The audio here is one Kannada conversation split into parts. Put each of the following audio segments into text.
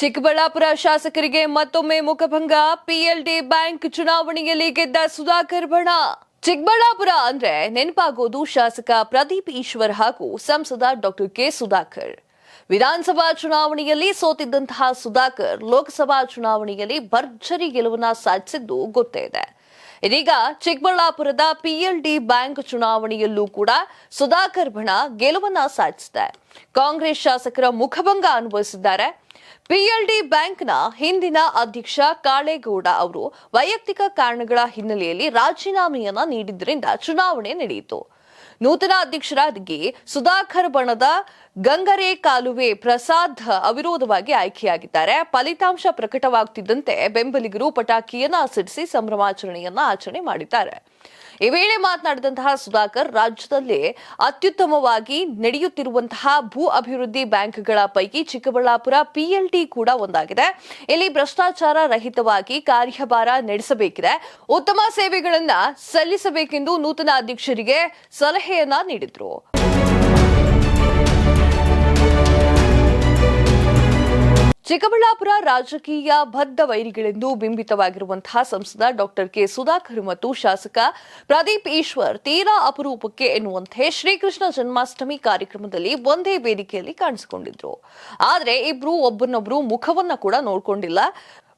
ಚಿಕ್ಕಬಳ್ಳಾಪುರ ಶಾಸಕರಿಗೆ ಮತ್ತೊಮ್ಮೆ ಮುಖಭಂಗ. ಪಿಎಲ್ಡಿ ಬ್ಯಾಂಕ್ ಚುನಾವಣೆಯಲ್ಲಿ ಗೆದ್ದ ಸುಧಾಕರ್ ಬಣ. ಚಿಕ್ಕಬಳ್ಳಾಪುರ ಅಂದ್ರೆ ನೆನಪಾಗೋದು ಶಾಸಕ ಪ್ರದೀಪ್ ಈಶ್ವರ್ ಹಾಗೂ ಸಂಸದ ಡಾಕ್ಟರ್ ಕೆ ಸುಧಾಕರ್. ವಿಧಾನಸಭಾ ಚುನಾವಣೆಯಲ್ಲಿ ಸೋತಿದ್ದಂತಹ ಸುಧಾಕರ್ ಲೋಕಸಭಾ ಚುನಾವಣೆಯಲ್ಲಿ ಭರ್ಜರಿ ಗೆಲುವನ್ನ ಸಾಧಿಸಿದ್ದು ಗೊತ್ತೇ ಇದೆ. ಇದೀಗ ಚಿಕ್ಕಬಳ್ಳಾಪುರದ ಪಿಎಲ್ಡಿ ಬ್ಯಾಂಕ್ ಚುನಾವಣೆಯಲ್ಲೂ ಕೂಡ ಸುಧಾಕರ್ ಬಣ ಗೆಲುವನ್ನ ಸಾಧಿಸಿದೆ. ಕಾಂಗ್ರೆಸ್ ಶಾಸಕರ ಮುಖಭಂಗ ಅನುಭವಿಸಿದ್ದಾರೆ. ಪಿಎಲ್ಡಿ ಬ್ಯಾಂಕ್ನ ಹಿಂದಿನ ಅಧ್ಯಕ್ಷ ಕಾಳೇಗೌಡ ಅವರು ವೈಯಕ್ತಿಕ ಕಾರಣಗಳ ಹಿನ್ನೆಲೆಯಲ್ಲಿ ರಾಜೀನಾಮೆಯನ್ನ ನೀಡಿದ್ದರಿಂದ ಚುನಾವಣೆ ನಡೆಯಿತು. ನೂತನ ಅಧ್ಯಕ್ಷರಾಗಿ ಸುಧಾಕರ್ ಬಣದ ಗಂಗರೆ ಕಾಲುವೆ ಪ್ರಸಾದ್ ಅವಿರೋಧವಾಗಿ ಆಯ್ಕೆಯಾಗಿದ್ದಾರೆ. ಫಲಿತಾಂಶ ಪ್ರಕಟವಾಗುತ್ತಿದ್ದಂತೆ ಬೆಂಬಲಿಗರು ಪಟಾಕಿಯನ್ನ ಸಿಡಿಸಿ ಸಂಭ್ರಮಾಚರಣೆಯನ್ನ ಆಚರಣೆ ಮಾಡಿದ್ದಾರೆ. ಈ ವೇಳೆ ಮಾತನಾಡಿದಂತಹ ಸುಧಾಕರ್, ರಾಜ್ಯದಲ್ಲಿ ಅತ್ಯುತ್ತಮವಾಗಿ ನಡೆಯುತ್ತಿರುವಂತಹ ಭೂ ಅಭಿವೃದ್ಧಿ ಬ್ಯಾಂಕ್ಗಳ ಪೈಕಿ ಚಿಕ್ಕಬಳ್ಳಾಪುರ ಪಿಎಲ್ಟಿ ಕೂಡ ಒಂದಾಗಿದೆ. ಇಲ್ಲಿ ಭ್ರಷ್ಟಾಚಾರ ರಹಿತವಾಗಿ ಕಾರ್ಯಭಾರ ನಡೆಸಬೇಕಿದೆ. ಉತ್ತಮ ಸೇವೆಗಳನ್ನ ಸಲ್ಲಿಸಬೇಕೆಂದು ನೂತನ ಅಧ್ಯಕ್ಷರಿಗೆ ಸಲಹೆಯನ್ನ ನೀಡಿದ್ರು. ಚಿಕ್ಕಬಳ್ಳಾಪುರ ರಾಜಕೀಯ ಬದ್ಧ ವೈರಿಗಳೆಂದು ಬಿಂಬಿತವಾಗಿರುವಂತಹ ಸಂಸದ ಡಾಕ್ಟರ್ ಕೆ ಸುಧಾಕರ್ ಮತ್ತು ಶಾಸಕ ಪ್ರದೀಪ್ ಈಶ್ವರ್ ತೀರಾ ಅಪರೂಪಕ್ಕೆ ಎನ್ನುವಂತೆ ಶ್ರೀಕೃಷ್ಣ ಜನ್ಮಾಷ್ಟಮಿ ಕಾರ್ಯಕ್ರಮದಲ್ಲಿ ಒಂದೇ ವೇದಿಕೆಯಲ್ಲಿ ಕಾಣಿಸಿಕೊಂಡಿದ್ರು. ಆದರೆ ಇಬ್ರು ಒಬ್ಬರನ್ನೊಬ್ರು ಮುಖವನ್ನ ಕೂಡ ನೋಡ್ಕೊಂಡಿಲ್ಲ.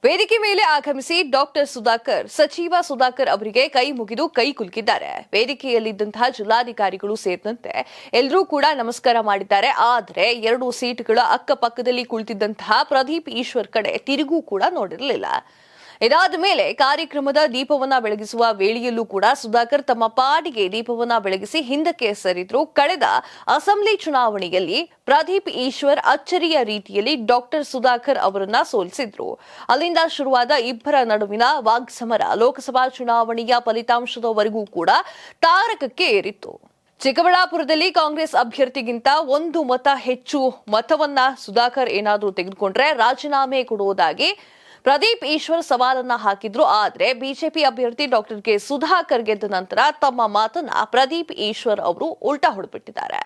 ವೇದಿಕೆ ಮೇಲೆ ಆಗಮಿಸಿ ಡಾಕ್ಟರ್ ಸುಧಾಕರ್, ಸಚಿವ ಸುಧಾಕರ್ ಅವರಿಗೆ ಕೈ ಮುಗಿದು ಕೈ ಕುಲುಕಿದ್ದಾರೆ. ವೇದಿಕೆಯಲ್ಲಿದ್ದಂತಹ ಜಿಲ್ಲಾಧಿಕಾರಿಗಳು ಸೇರಿದಂತೆ ಎಲ್ಲರೂ ಕೂಡ ನಮಸ್ಕಾರ ಮಾಡಿದ್ದಾರೆ. ಆದರೆ ಎರಡು ಸೀಟ್ಗಳ ಅಕ್ಕಪಕ್ಕದಲ್ಲಿ ಕುಳಿತಿದ್ದಂತಹ ಪ್ರದೀಪ್ ಈಶ್ವರ್ ಕಡೆ ತಿರುಗೂ ಕೂಡ ನೋಡಿರಲಿಲ್ಲ. ಇದಾದ ಮೇಲೆ ಕಾರ್ಯಕ್ರಮದ ದೀಪವನ್ನ ಬೆಳಗಿಸುವ ವೇಳೆಯಲ್ಲೂ ಕೂಡ ಸುಧಾಕರ್ ತಮ್ಮ ಪಾಡಿಗೆ ದೀಪವನ್ನ ಬೆಳಗಿಸಿ ಹಿಂದಕ್ಕೆ ಸರಿದ್ರು. ಕಳೆದ ಅಸೆಂಬ್ಲಿ ಚುನಾವಣೆಯಲ್ಲಿ ಪ್ರದೀಪ್ ಈಶ್ವರ್ ಅಚ್ಚರಿಯ ರೀತಿಯಲ್ಲಿ ಡಾಕ್ಟರ್ ಸುಧಾಕರ್ ಅವರನ್ನ ಸೋಲಿಸಿದ್ರು. ಅಲ್ಲಿಂದ ಶುರುವಾದ ಇಬ್ಬರ ನಡುವಿನ ವಾಗ್ಸಮರ ಲೋಕಸಭಾ ಚುನಾವಣೆಯ ಫಲಿತಾಂಶದವರೆಗೂ ಕೂಡ ತಾರಕಕ್ಕೆ ಏರಿತ್ತು. ಚಿಕ್ಕಬಳ್ಳಾಪುರದಲ್ಲಿ ಕಾಂಗ್ರೆಸ್ ಅಭ್ಯರ್ಥಿಗಿಂತ ಒಂದು ಮತ ಹೆಚ್ಚು ಮತವನ್ನ ಸುಧಾಕರ್ ಏನಾದರೂ ತೆಗೆದುಕೊಂಡ್ರೆ ರಾಜೀನಾಮೆ ಕೊಡುವುದಾಗಿ ಪ್ರದೀಪ್ ಈಶ್ವರ್ ಸವಾಲನ್ನ ಹಾಕಿದ್ರು, ಆದ್ರೆ ಬಿಜೆಪಿ ಅಭ್ಯರ್ಥಿ ಡಾಕ್ಟರ್ ಕೆ ಸುಧಾಕರ್ ಗೆದ್ದ ನಂತರ ತಮ್ಮ ಮಾತನ್ನ ಪ್ರದೀಪ್ ಈಶ್ವರ್ ಅವರು ಉಲ್ಟಾ ಹೊಡೆಬಿಟ್ಟಿದ್ದಾರೆ.